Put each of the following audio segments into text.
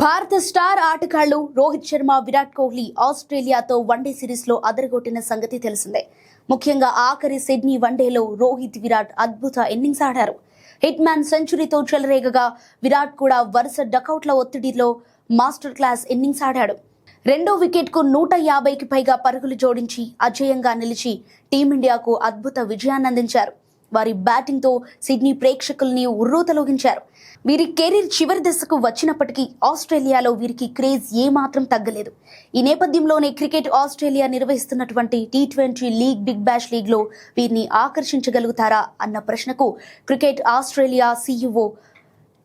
భారత స్టార్ ఆటగాళ్ళు రోహిత్ శర్మ విరాట్ కోహ్లీ ఆస్ట్రేలియాతో వన్డే సిరీస్లో అదరగొట్టిన సంగతి తెలిసిందే. ముఖ్యంగా ఆఖరి సిడ్నీ వన్డేలో రోహిత్ విరాట్ అద్భుత ఇన్నింగ్స్ ఆడారు. హిట్ మ్యాన్ సెంచరీతో చెలరేగగా విరాట్ కూడా వరుస డకౌట్ల ఒత్తిడిలో మాస్టర్ క్లాస్ ఇన్నింగ్స్ ఆడాడు. రెండో వికెట్కు నూట యాభైకి పైగా పరుగులు జోడించి అజేయంగా నిలిచి టీమిండియాకు అద్భుత విజయాన్ని అందించారు వారి బ్యాటింగ్తో సిడ్నీ ప్రేక్షకుల్ని ఉర్రూతలోగించారు. వీరి కెరీర్ చివరి దశకు వచ్చినప్పటికీ ఆస్ట్రేలియాలో వీరికి క్రేజ్ ఏమాత్రం తగ్గలేదు. ఈ నేపథ్యంలోనే క్రికెట్ ఆస్ట్రేలియా నిర్వహిస్తున్నటువంటి T twenty league big bash లీగ్లో వీరిని ఆకర్షించగలుగుతారా అన్న ప్రశ్నకు cricket Australia CEO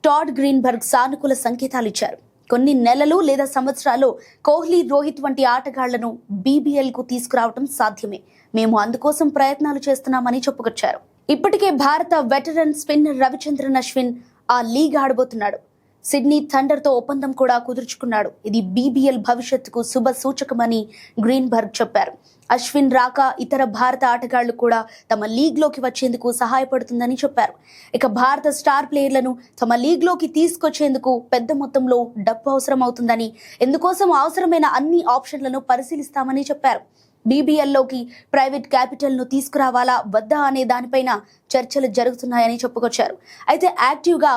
Todd Greenberg సానుకూల సంకేతాలు ఇచ్చారు. కొన్ని నెలలు లేదా సంవత్సరాలు కోహ్లీ రోహిత్ వంటి ఆటగాళ్ళను బీబీఎల్కు తీసుకురావడం సాధ్యమే. మేము అందుకోసం ప్రయత్నాలు చేస్తున్నామని చెప్పుకొచ్చారు. ఇప్పటికే భారత వెటరన్ స్పిన్నర్ రవిచంద్రన్ అశ్విన్ ఆ లీగ్ ఆడబోతున్నాడు. సిడ్నీ థండర్తో ఒప్పందం కూడా కుదుర్చుకున్నాడు. ఇది బీబీఎల్ భవిష్యత్తుకు శుభ సూచకమని గ్రీన్బర్గ్ చెప్పారు. అశ్విన్ రాక ఇతర భారత ఆటగాళ్ళు కూడా తమ లీగ్లోకి వచ్చేందుకు సహాయపడుతుందని చెప్పారు. ఇక భారత స్టార్ ప్లేయర్లను తమ లీగ్లోకి తీసుకొచ్చేందుకు పెద్ద మొత్తంలో డబ్బు అవసరం అవుతుందని ఎందుకోసం అవసరమైన అన్ని ఆప్షన్లను పరిశీలిస్తామని చెప్పారు. బీబీఎల్లోకి ప్రైవేట్ క్యాపిటల్ను తీసుకురావాలా వద్దా అనే దానిపైన చర్చలు జరుగుతున్నాయని చెప్పుకొచ్చారు. అయితే యాక్టివ్గా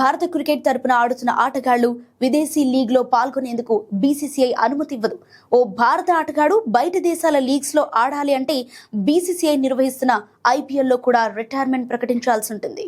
భారత క్రికెట్ తరపున ఆడుతున్న ఆటగాళ్ళు విదేశీ లీగ్లో పాల్గొనేందుకు బీసీసీఐ అనుమతి ఇవ్వదు. ఓ భారత ఆటగాడు బయట దేశాల లీగ్స్లో ఆడాలి అంటే బీసీసీఐ నిర్వహిస్తున్న ఐపీఎల్లో కూడా రిటైర్మెంట్ ప్రకటించాల్సి ఉంటుంది.